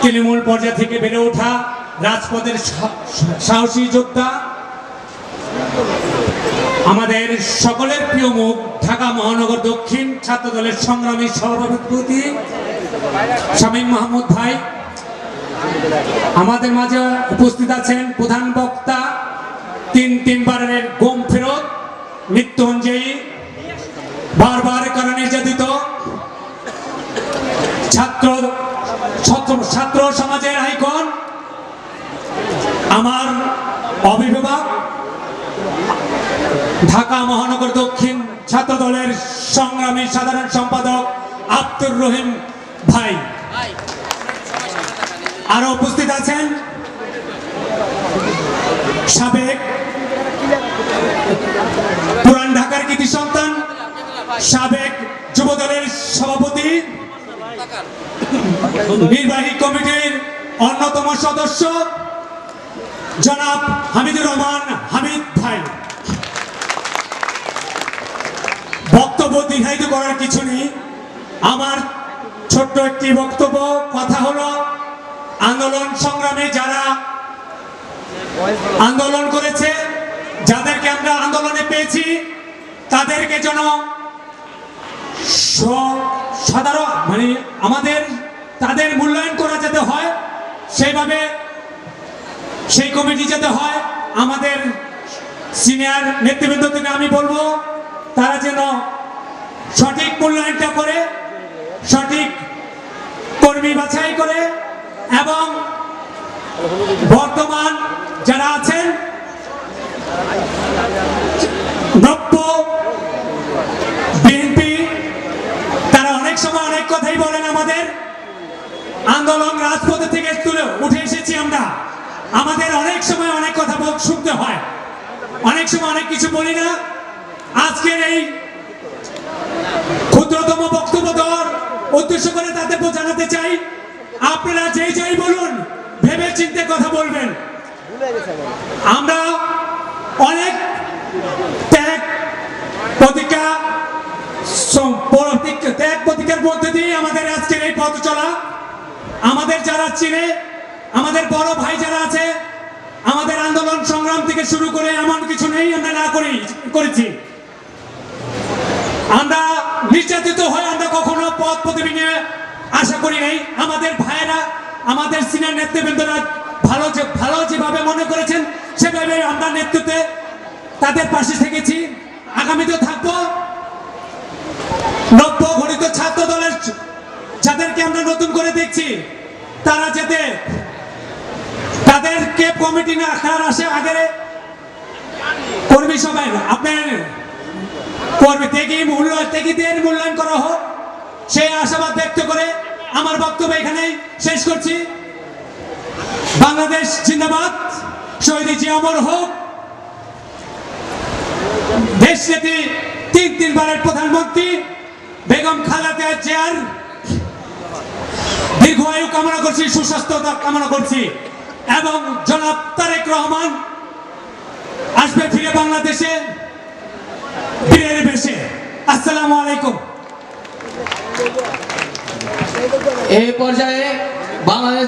তৃণমূল পর্যায় থেকে বেড়ে ওঠা রাজপথের সাহসী যোদ্ধা। আমাদের সকলের প্রিয় মুখ, ঢাকা মহানগর দক্ষিণ ছাত্র দলের সংগ্রামী সভাপতি শামীম মাহমুদ ভাই। আমাদের মাঝে উপস্থিত আছেন প্রধান বক্তা, তিন তিনবারের গোম ফেরত, মৃত্যুঞ্জয়ী, বারবার কারণে নির্যাতিত ছাত্র ছাত্র সমাজের আইকন, আমার অভিভাবক, ঢাকা মহানগর দক্ষিণ ছাত্র দলের সংগ্রামী সাধারণ সম্পাদক আব্দুর রহিম ভাই। আরও উপস্থিত আছেন? সাবেক পুরান ঢাকার কৃতি সন্তান, সাবেক যুব দলের সভাপতি নির্বাহী কমিটির অন্যতম সদস্য জনাব হামিদুর রহমান হামিদ ভাই। বক্তব্য দীর্ঘায়িত করার কিছু নেই। আমার ছোট্ট একটি বক্তব্য, কথা হলো, আন্দোলন সংগ্রামে যারা আন্দোলন করেছে, যাদেরকে আমরা আন্দোলনে পেয়েছি, তাদেরকে যেন সাধারণ মানে আমাদের, তাদের মূল্যায়ন করা যেতে হয়, সেইভাবে সেই কমিটি যেতে হয়, আমাদের সিনিয়র নেতৃবৃন্দ থেকে আমি বলব, তারা যেন সঠিক মূল্যায়নটা করে, সঠিক কর্মী বাছাই করে, এবং বর্তমান যারা আছেন, নব্য বিএনপি তারা অনেক সময় অনেক কথাই বলেন আমাদের আন্দোলন রাজপথে থেকে তুলে উঠে এসেছি আমরা। আমাদের অনেক সময় অনেক কথা বল- শুনতে হয়। অনেক সময় অনেক কিছু বলি না। আজকের এই ক্ষুদ্রতম বক্তব্য দেওয়ার উদ্দেশ্য করে তাদের জানাতে চাই, আপনারা যেই যাই বলুন ভেবে চিন্তে কথা বলবেন। আমরা অনেক ত্যাগ প্রতিজ্ঞা- ত্যাগ প্রতিজ্ঞার মধ্যে দিয়ে আমাদের আজকের এই পথ চলা। আমাদের যারা চিনে, আমাদের বড় ভাই যারা আছে, আমাদের আন্দোলন সংগ্রাম থেকে শুরু করে এমন কিছু নেই আমরা না করি, করেছি। আমরা নির্যাতিত হয়ে আমরা কখনো পদ পদবি নিয়ে আশা করি নাই। আমাদের ভাইয়েরা, আমাদের সিনিয়র নেতৃবৃন্দরা ভালো যে, ভালো যেভাবে মনে করেছেন, সেভাবে আমরা নেতৃত্বে তাদের পাশে থেকেছি। আগামীতেও থাকব। নব্য ঘটিত ছাত্র দলের যাদেরকে আমরা নতুন করে দেখছি তারা যাতে তাদেরকে কমিটি না আসার আসে আগে কর্মী সবাই আপনার কর্মী থেকে মূল্য ত্যাগীদের মূল্যায়ন করা হোক, সেই আশাবাদ ব্যক্ত করে আমার বক্তব্য এখানেই শেষ করছি। বাংলাদেশ জিন্দাবাদ, শহীদ জি অমর হোক। দেশ নেত্রী তিন তিনবারের প্রধানমন্ত্রী বেগম খালেদা জিয়ার দীর্ঘ আয়ু কামনা করছি সুস্বাস্থ্যতা কামনা করছি। এবং জনাব তারেক রহমান আসবে ফিরে বাংলাদেশে বীরের বেশে আসসালামু আলাইকুম। এই পর্যায়ে বাংলাদেশ